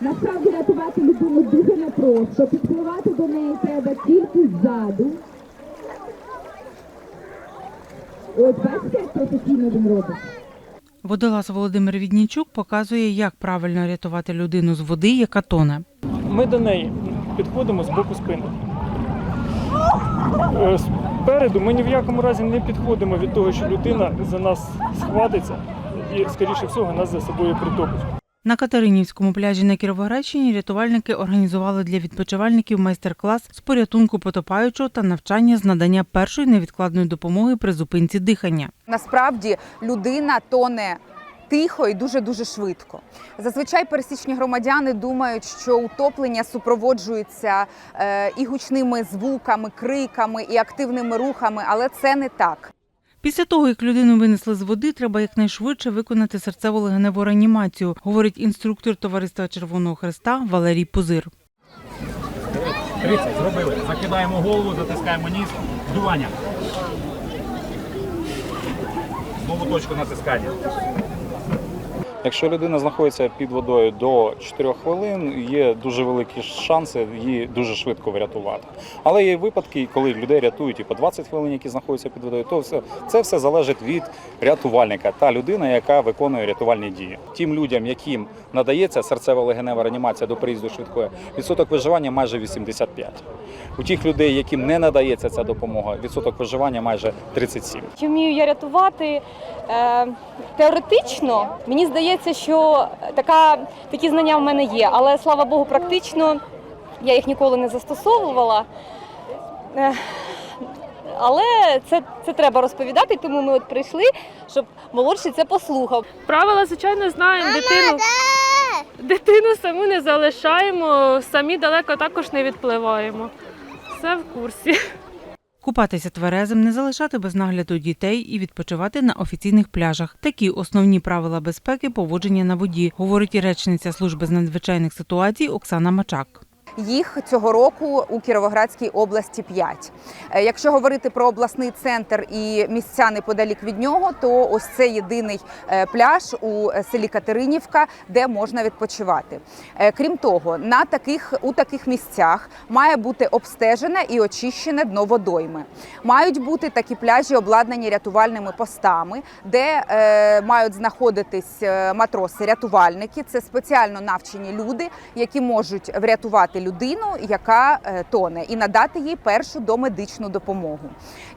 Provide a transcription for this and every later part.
Насправді рятувати людину дуже непросто. Підпливати до неї треба тільки ззаду. От бачите, як професійно він робить. Водолаз Володимир Віднічук показує, як правильно рятувати людину з води, яка тоне. Ми до неї підходимо з боку спини. Е, Спереду ми ні в якому разі не підходимо від того, що людина за нас схватиться і, скоріше всього, нас за собою притопить. На Катеринівському пляжі на Кіровоградщині рятувальники організували для відпочивальників майстер-клас з порятунку потопаючого та навчання з надання першої невідкладної допомоги при зупинці дихання. Насправді людина тоне тихо і дуже дуже швидко. Зазвичай пересічні громадяни думають, що утоплення супроводжується е, і гучними звуками, криками, і активними рухами, але це не так. Після того, як людину винесли з води, треба якнайшвидше виконати серцево-легеневу реанімацію, говорить інструктор товариства Червоного Хреста Валерій Пузир. 30, зробили. Закидаємо голову, затискаємо ніс. дування. Знову точку натискання. Якщо людина знаходиться під водою до 4 хвилин, є дуже великі шанси її дуже швидко врятувати. Але є випадки, коли людей рятують і по 20 хвилин, які знаходяться під водою, то все це все залежить від рятувальника та людина, яка виконує рятувальні дії. Тим людям, яким надається серцево-легенева реанімація до приїзду швидкої, відсоток виживання майже 85. У тих людей, яким не надається ця допомога, відсоток виживання майже 37. Чи вмію я рятувати? Е, теоретично мені здається, що така, такі знання в мене є, але слава Богу, практично я їх ніколи не застосовувала. Е, але це, це треба розповідати, тому ми от прийшли, щоб молодший це послухав. Правила, звичайно, знаємо. Дитину, дитину саму не залишаємо, самі далеко також не відпливаємо. Все в курсі. Купатися тверезим, не залишати без нагляду дітей і відпочивати на офіційних пляжах. Такі основні правила безпеки поводження на воді, говорить речниця служби з надзвичайних ситуацій Оксана Мачак. Їх цього року у Кіровоградській області 5. Е, Якщо говорити про обласний центр і місця неподалік від нього, то ось це єдиний е, пляж у е, селі Катеринівка, де можна відпочивати. Крім того, на таких у таких місцях має бути обстежене і очищене дно водойми. Мають бути такі пляжі, обладнані рятувальними постами, де е, мають знаходитись матроси-рятувальники. Це спеціально навчені люди, які можуть врятувати людину, яка е, тоне, і надати їй першу домедичну допомогу.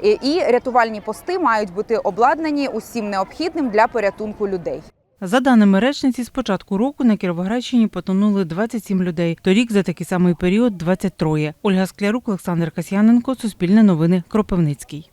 І, рятувальні пости мають бути обладнані усім необхідним для порятунку людей. За даними речниці, з початку року на Кіровоградщині потонули 27 людей. Торік за такий самий період 23. Ольга Склярук, Олександр Касьяненко, Суспільне новини, Кропивницький.